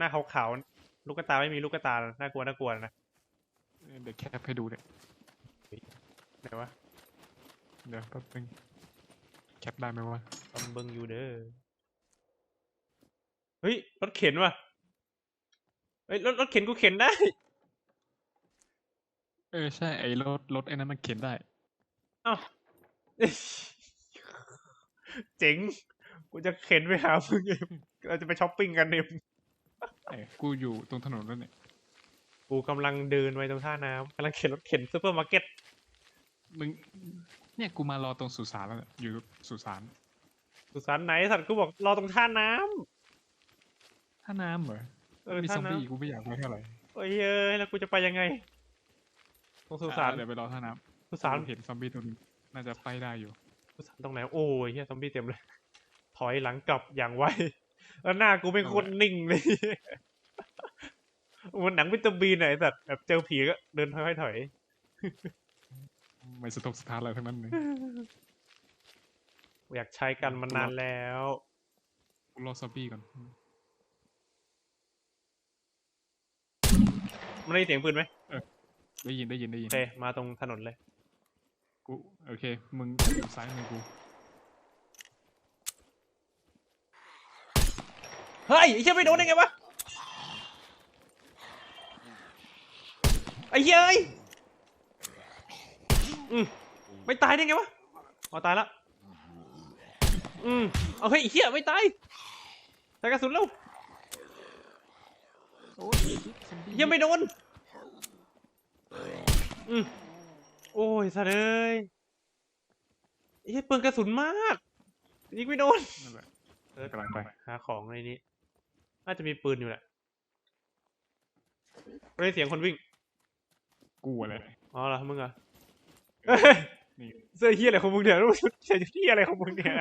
หน้าขาวๆลูกตาไม่มีลูกตาน่ากลัวน่ากลัวนะเดี๋ยวแคปให้ดูเนี่ยไหนวะเดี๋ยวแป๊บนึงแคปได้ไหมวะตำเบิงอยู่เด้อเฮ้ยรถเข็นว่ะเฮ้ยรถรถเข็นกูเข็นได้ เออใช่ไอ้รถรถไอ้นั้นมันเข็นได้เอ้าเจ๋งกูจะเข็นไปหามึงเองเราจะไปช้อปปิ้งกันเนี่ย เอ้ยกูอยู่ตรงถนนแล้วเนี่ย กูกำลังเดินไปตรงท่าน้ำกำลังเข็นรถเข็นซูเปอร์มาร์เก็ตมึง เนี่ยกูมารอตรงสุสานแล้วเนี่ยอยู่สุสานสุสานไหนสัตว์กูบอกรอตรงท่าน้ท่าน้ำเหรอำเออมีท่าซอมน้บี้กูไม่อยากไปเท่าไหร่ำโอ้ยเอ้ยแล้วกูจะไปยังไง ตรงสุสานอะเดี๋ยวไปรอท่าน้ำสุสานกูเห็นซอมบี้ตัวนึงน่าจะไปได้อยู่ สุสานตรงไหนโอ้ยเฮียซอมบี้เต็มเลย ถอยหลังกลับอย่างไวแล้วหน้ากูเป็นคนนิ่งเลยเห มันหนังวิตามินไหนสัตว์แบบเจอผีก็เดินค่อยๆถอย ไม่สะทกสถานอะไรทั้งนั้นเลยอยากใช้กันมานานแล้วกูรอซอมบี้ก่อนมันได้ยินเสียงปืนไหมได้ยินได้ยินได้ยิโอนเคมาตรงถนนเลย กูโอเค มึงอยู่ซ้ายมือกูเฮ้ยไอ้เชี่ยไม่โดนได้ไงวะ ไอ้เหี้ยเอ้ยอืมไม่ตายได้ไงวะอ๋อตายละอืมเอาเฮ้ยไอ้เหี้ยไม่ตายใส่กระสุนแล้วโอ้ยซอมบี้เหี้ยังไม่โดนอืมโอ้ยสัตว์เอ้ยไอ้เหี้ยเปลืองกระสุนมากยิงไม่โดน นั่นแหละเออกำลังไป หาของในนี้น่าจะมีปืนอยู่แหละได้เสียงคนวิ่ง กูอะไรอ๋อเหรอมึงเหรอเอ้ยนี่เสื้อเฮียอะไรของมึงเนี่ยรู้ชุดใส่ชุดเฮียอะไรของมึงเนี่ย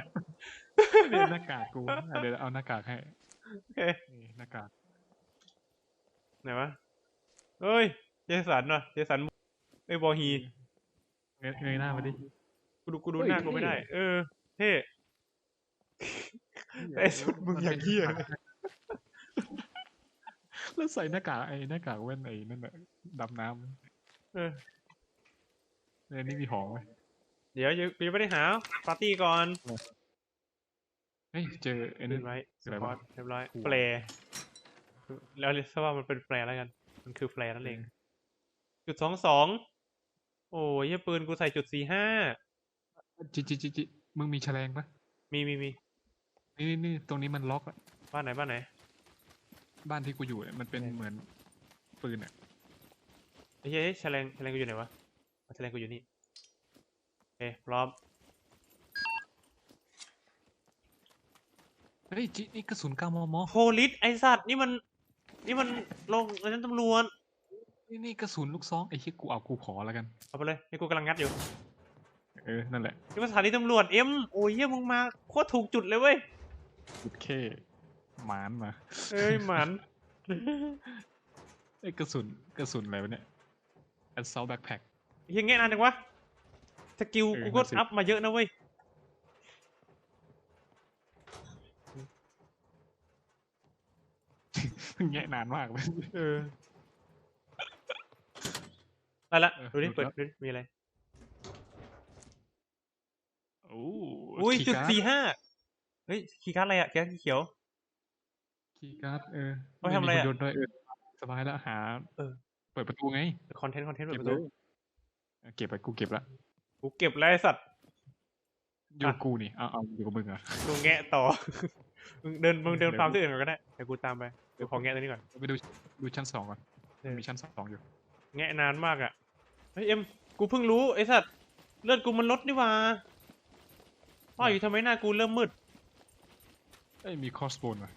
นี่หน้ากากกูอะเดี๋ยวเอาหน้ากากให้โอเคนี่หน้ากากไหนวะเฮ้ยเจสันว่ะเจสันไอ้ยบอฮีเงยเงยหน้ามาดิกูดูกูดูเฮ้ยหน้ากูไม่ได้เท่เออ เท่ไอ้สุดมึงอย่างเหี้ยแล้วใส่หน้ากากไอ้หน้ากากแว่นไอ้นั่นน่ะดำน้ เออำเนี่ยนี่มีของไหมเดี๋ยวยังกูยังไม่ได้หาปาร์ตี้ก่อนเฮ้ยเจอไอ้ขึ้นั่นนไว้สอะไรปอวะร์ตเรียบร้อยหัวแปลแล้วเรียกซะว่ามันเป็นแปลแล้วกัน มันคือแปลนั่นเอง จุดสองสองโอ้ยเหี้ยปืนกูใส่จุดสี่ห้าจิจิจิจิมึงมีแฉลงปะมีมีมีมีนี่นี่นี่ตรงนี้มันล็อกอะบ้านไหนบ้านไหน บ้านที่กูอยู่เนี่ยมันเป็นเหมือนปืนอะไอ้ เฮ้ยแฉลงแฉลงกูอยู่ไหนวะเอาแฉลงกูอยู่นี่โอเคพร้อมเฮ้ยจินี่กระสุน9มมโพลิสไอสัตว์นี่มัน นี่มันลงอันนั้นตำรวจนี่นี่กระสุนลูกซองไอ้ที่กูเอากูขอแล้วกันเอาไปเลยนี่กูกำลังงัดอยู่เออนั่นแหละนี่มันสถานีตำรวจเอ็มโอ้ยเหี้ยมึงมาโคตรถูกจุดเลยเว้ยจุดเคหมานมาเอ้ยหมันไอ้ยกระสุนกระสุนอะไรวะเนี่ย assault backpack เฮียแง่นานจังวะสกิลเออกูก็นั่นสิอัพมาเยอะนะเว้ยแงะนานมากเลยเออได้ละเออดูดิหลุดเปิดแล้วดูดิมีอะไรโอ้อุ้ยคีย์จุดการ์สี่ห้าเฮ้ยคีย์การ์ดอะไรอะคีย์การ์ดเขียวคีย์การ์ดเออเอาไปทำอะไรม่มีอะหุ่นยนต์ด้วยเออสบายแล้วหา เออเปิดประตูไงคอนเทนต์คอนเทนต์เปิเก็ดบประเลตูยเออเก็บไปกูเก็บละกูเก็บแล้วไอ้สัตว์อยู่อะกูนี่เอาเอาอยู่กับมึงเหรอะกูแงะต่อมึงเดินมึงเดินเดี๋ยวฟาร์มที่อื่นก่อนก็ได้เดี๋ยวกูตามไปเดี๋ยวขอแงะตัวนี้ก่อนไปดูดูชั้นสองก่อนเออมีชั้นสองอยู่ แงะนานมากอะเฮ้ยเอ็มกูเพิ่งรู้ไอ้สัตว์เลือดกูมันลดนี่หว่าว่าอยู่ทำไมหน้ากูเริ่มมืดเอ้ยมีคอสโบนว่ะ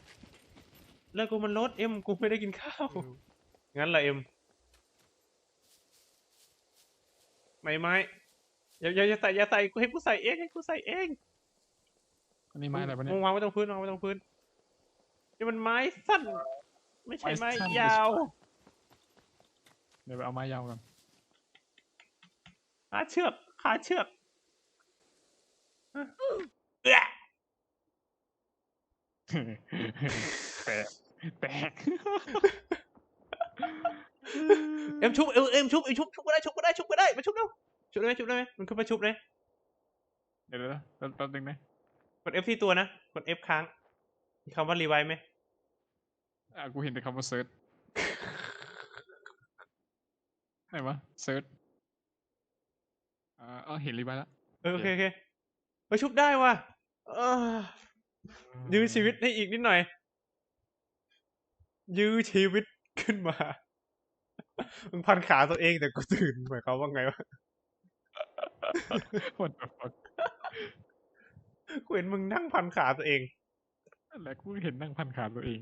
เลือดกูมันลดเอ็มกูไม่ได้กินข้าวงั้นละเอ็ม ไม่ไม่อย่าอย่าอย่าใส่อย่าใส่กูให้กูใส่เองให้กูใส่เองอันนี้ไม้อะไรวะเนี่มึยงวางไว้ตรงพื้นวางไว้ตรงพื้นนี่มันไม้สั้น ไม่ใช่ไม้ไม้สั้น ยาวเดี๋ยวไปเอาไม้ยาวกันขาเชือกขาเชือกเอื้อแปะแตก เอ็มชุบเอ็มเอ็มชุบเอ็มชุบชุบก็ได้ชุบก็ได้ชุบก็ได้มาชุบเร็วชุบได้ไหมชุบได้ไหมมันขึ้นมาชุบเลยเดี๋ยวนะแป๊บแป๊บนึงนะกด F ที่ตัวนะกด F ค้างมีคำว่ารีไวไหมอะกูเห็นแต่คำว่าเซิร์ชไหนวะเซิร์ชอ่าอ๋อเห็นรีบายแล้วเออโอเคโอเคมาชุบได้ว่ะเออยื้อชีวิตให้อีกนิดหน่อย ยื้อชีวิตขึ้นมา มึงพันขาตัวเองแต่กูตื่นหมายความว่าไงวะ What the fuck กูเห็นมึงนั่งพันขาตัวเองนั่นแหละกูเห็นนั่งพันขาตัวเอง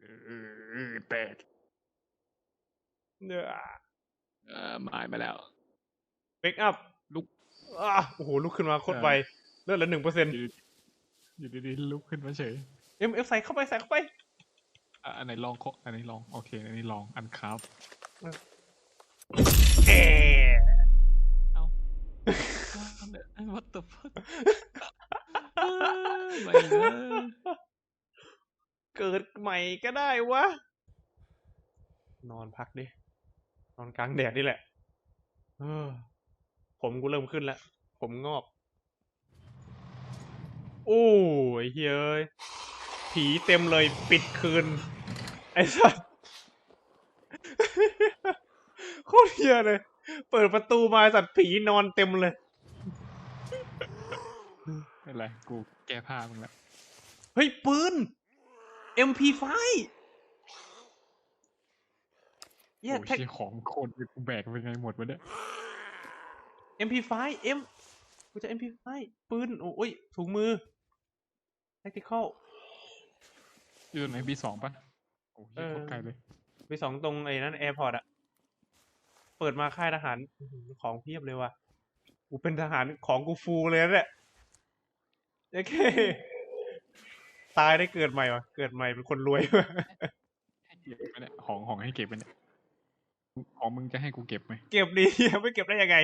เออแตกเนี่ยเออหมายมาแล้วเบกอัพลุกอะโอ้โหลุกขึ้นมาโคตรไวเลือดเหลือหนึ่งเปอร์เซ็นต์อยู่ดีอยู่ดีๆลุกขึ้นมาเฉยเอ็มเอฟใส่เข้าไปใส่เข้าไป อะอันไหนลองเคาะอันนี้ลอง โอเค อันนี้ลอง อันครับแอะเอ้า what the fuck ไม่เลยเกิดใหม่ก็ได้วะ นอนพักดิ นอนกลางแดดนี่แหละ เออ ผมกูเริ่มขึ้นแล้ว ผมงอก โอ้ยเฮ้ย ผีเต็มเลยปิดคืน ไอ้สัสโคตรเฮียเลย เปิดประตูมาสัตว์ผีนอนเต็มเลยไม่เป็นไรกูแก้ผ้ามึงแล้ว เฮ้ย ปืน MP5 เหี้ยโอ้ยแท็ก เชี่ยของโคตรกูแบกไปไงหมดวะเนี่ย MP5 M กูจะ MP5 ปืน โอ้ยถุงมือ tactical อยู่ตรงไหนบีสองปะโอ้ยเหี้ยโคตรไกลเลยไปสองตรงไอ้นั้นแอร์พอร์ตอะเปิดมาค่ายทหารอื้อหือของเพียบเลยว่ะกูเป็นทหารของกูฟูเลยนะเนี่ยโอเคตายได้เกิดใหม่วะเกิดใหม่เป็นคนรวยวะให้เก็บไปเนี่ยของของให้เก็บไปเนี่ยของมึงจะให้กูเก็บไหมเก็บดี ไม่เก็บได้ยังไง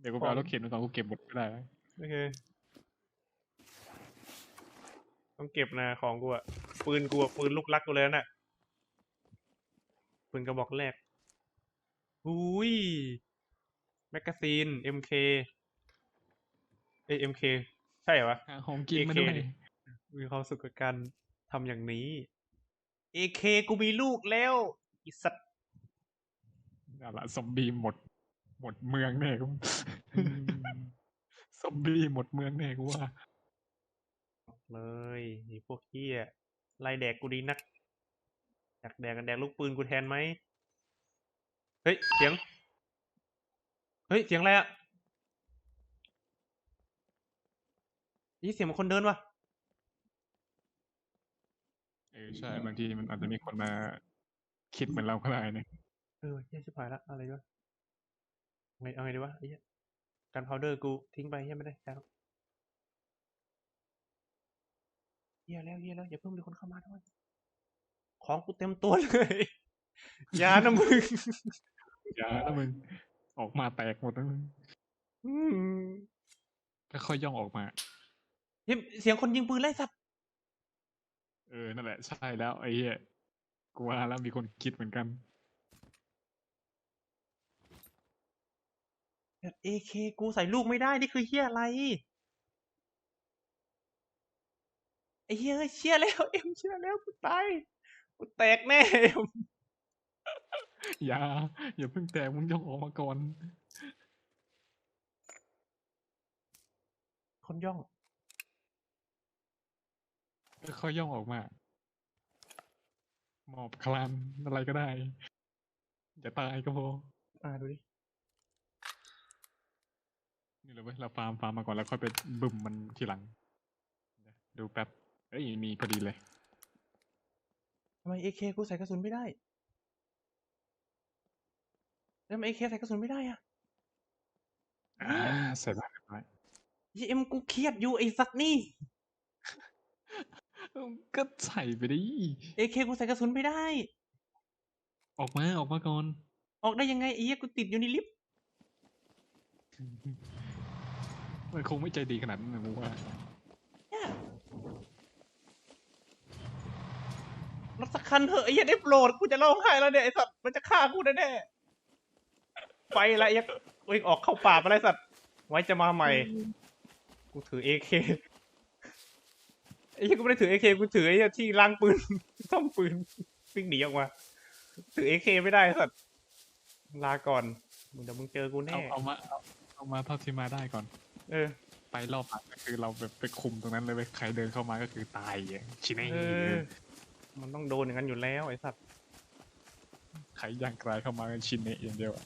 เดี๋ยวกูไปเอารถเข็นมาก่อนกูเก็บหมดไม่ได้แล้วโอเค ต้องเก็บนะของกูอะปืนกูอะปืนลูกรักกูเลยน่ะปืนกระบอกแรกอุ้ยแมกกาซีน MK เอ้ย MK ใช่เหรอวะหาของกินมาด้วย AK ดิมีความสุขกับการทำอย่างนี้ AK กูมีลูกแล้วอีสัตว์เอาละซอมบี้หมด หมดเมืองแน่กูซอมบี้หมดเมืองแน่กูว่า เลยไอ้พวกเฮียไล่แดกกูดีนักอยากแดกกันแดกลูกปืนกูแทนไหมเฮ้ยเสียงเฮ้ยเสียงอะไรอะนี่เสียงเหมันคนเดินวะเออใช่บางทีมันอาจจะมีคนมาคิดเหมือนเราก็ได้นะเออเฮียชิบหายละอะไรวะไงเอาไงดีวะไอ้เฮียการพาวเดอร์กูทิ้งไปเฮียไม่ได้แล้ว เฮียแล้วเฮียแล้วอย่าเพิ่งมีคนเข้ามาด้วยของกูเต็มตัวเลยอยานะมึงอย่าแล้วมึง ออกมาแตกหมดแล้วมึงอืมค่อยๆย่องออกมาเฮ้ยเสียงคนยิงปืนไล่สัตว์เออ นั่นแหละ ใช่แล้ว ไอ้เหี้ยกูว่าแล้วมีคนคิดเหมือนกันเอเคกูใส่ลูกไม่ได้ นี่คือเฮียอะไร ไอ้เฮียเอ้ยเชี่ยแล้ว เอ็มเชี่ยแล้วกูตายกูแตกแน่เอ็มอย่า อย่าเพิ่งแตกมึงย่องออกมาก่อน คนย่องค่อยๆย่องออกมา หมอบคลานอะไรก็ได้ อย่าตายก็พออ่าดูดิ นี่เลยเว้ยเราฟาร์มฟาร์มมาก่อนแล้วค่อยไปบึ้มมันทีหลัง ดูแป๊บ เอ้ยมีพอดีเลยทำไมเอเคกูใส่กระสุนไม่ได้แล้วทำไมเอเคใส่กระสุนไม่ได้อะอ่าใส่บ้านเรียบร้อยเหี้ยเอ็มกูเครียดอยู่ไอ้สัตว์นี่เอ้าก็ใส่ไปดิเอเคกูใส่กระสุนไม่ได้ ออกมาออกมาก่อน ออกได้ยังไงไอ้เหี้ยกูติดอยู่ในลิฟต์มันคงไม่ใจดีขนาดนั้นนะมึงว่า เนี่ย รถสักคันเถอะไอ้เหี้ยได้โปรดกูจะร้องไห้แล้วเนี่ยไอ้สัตว์มันจะฆ่ากูแน่ๆไปละไอ้เหี้ยเอ้ยออกเข้าป่าไปแล้วไอ้สัตว์ไว้จะมาใหม่ กูถือเอเคไอ้เหี้ยกูไม่ได้ถือเอเคกูถือไอ้เหี้ยที่ล้างปืนซ่อมปืนวิ่งหนีออกมา ถือเอเคไม่ได้ไอ้สัตว์ลาก่อนมึงเดี๋ยวมึงเจอกูแน่เอาเอามาเอาเอามาเท่าที่มาได้ก่อน เออ ไปรอบหลังก็คือเราแบบไปคุมตรงนั้นเลยเว้ยใครเดินเข้ามาก็คือตายอย่างชิเน่เออ มันต้องโดนอย่างนั้นอยู่แล้วไอ้สัตว์ใครย่างกลายเข้ามากันชินเน่อย่างเดียวอะ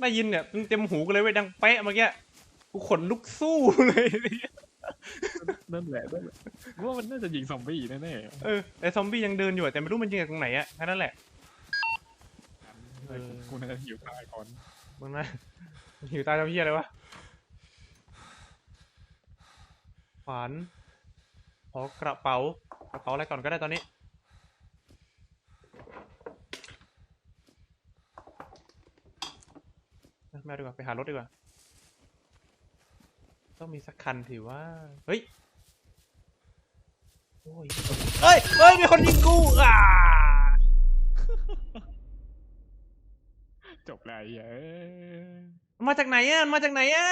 ได้ยินเนี่ยเต็มหูกูเลยเว้ยดังเป๊ะเมื่อกี้กูขนลุกสู้เลยนั่นแหละนั่นแหละว่ามันน่าจะยิงซอมบี้แน่เออแต่ซอมบี้ยังเดินอยู่อะแต่ไม่รู้มันยิงจากตรงไหนอะแค่นั้นแหละ ๆเออ กูน่าจะหิวตายก่อนมึงนะหิวตายทำเพี้ยอะไรวะขวานขอกระเป๋า กระเป๋าอะไรก่อนก็ได้ตอนนี้แม่ดีกว่าไปหารถดีกว่า ต้องมีสักคันถือว่า เฮ้ย โอ้ย เฮ้ย เฮ้ย มีคนยิงกูอ่าจบแล้วไอ้เหี้ยเอ้ยมันมาจากไหนอะมันมาจากไหนอะ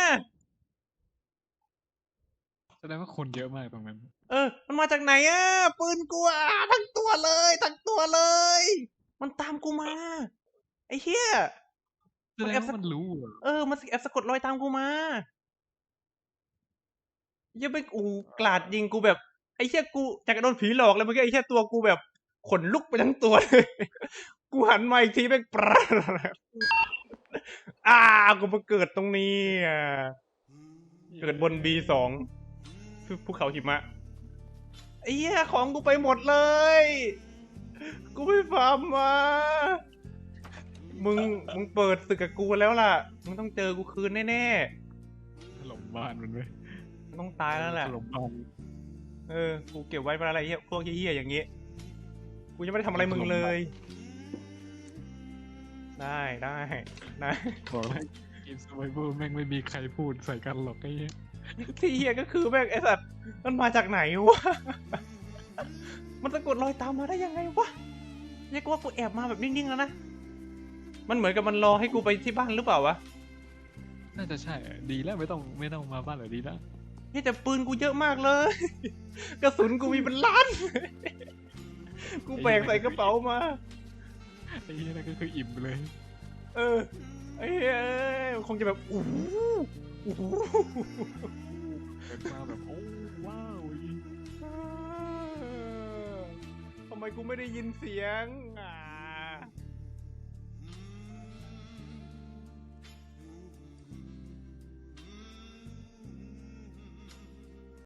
แสดงว่าคนเยอะมากตรงนั้น เออ มันมาจากไหนอะ ปืนกูอะทั้งตัวเลย ทั้งตัวเลย มันตามกูมา ไอ้เหี้ยแสดงว่ามันรู้อะเออ มันแอบสะกดรอยตามกูมาเหี้ยังไปอูกลาดยิงกูแบบ ไอ้เหี้ยกูจากกระโดนผีหลอกเลยเมื่อกี้ไอ้เหี้ยตัวกูแบบขนลุกไปทั้งตัวเลย กูหันมาอีกทีแม่งปราดอ่ากูมาเกิดตรงนี้อะเกิดบน B2 ภูเขาหิมะไอ้เหี้ยของกูไปหมดเลย กูไม่ฟาร์มมา มึงมึงเปิดศึกกับกูแล้วล่ะ มึงต้องเจอกูคืนแน่ถล่มบ้านมันเว้ยๆมึงต้องตายแล้วแหละ ถล่มบ้านเออ กูเก็บไว้เป็นอะไรเหี้ยพวกเหี้ยๆอย่างงี้ กูยังไม่ได้ทำอะไรมึงเลย ได้ได้ได้ บอกเลยกินสไวเวอร์แม่งไม่มีใครพูดใส่กันหรอกไอ้เหี้ย ที่เหี้ยก็คือแม่งไอ้สัตว์มันมาจากไหนวะ มันสะกดรอยตามมาได้ยังไงวะ เรียกว่ากูแอบมาแบบนิ่งๆแล้วนะ มันเหมือนกับมันรอให้กูไปที่บ้านหรือเปล่าวะน่าจะใช่อะดีแล้วไม่ต้องไม่ต้องมาบ้านเลยดีแล้วนี่แต่ปืนกูเยอะมากเลย กระสุนกูมีเป็นล้าน กูแบกใส่กระเป๋ามา ไอ้เหี้ยนั่นก็คืออิ่มไปเลย เออไอ้เฮ้ยคงจะแบบอู้ หูอู้หูเกิดมาแบบโอ้ว้าวอี ทำไมกูไม่ได้ยินเสียง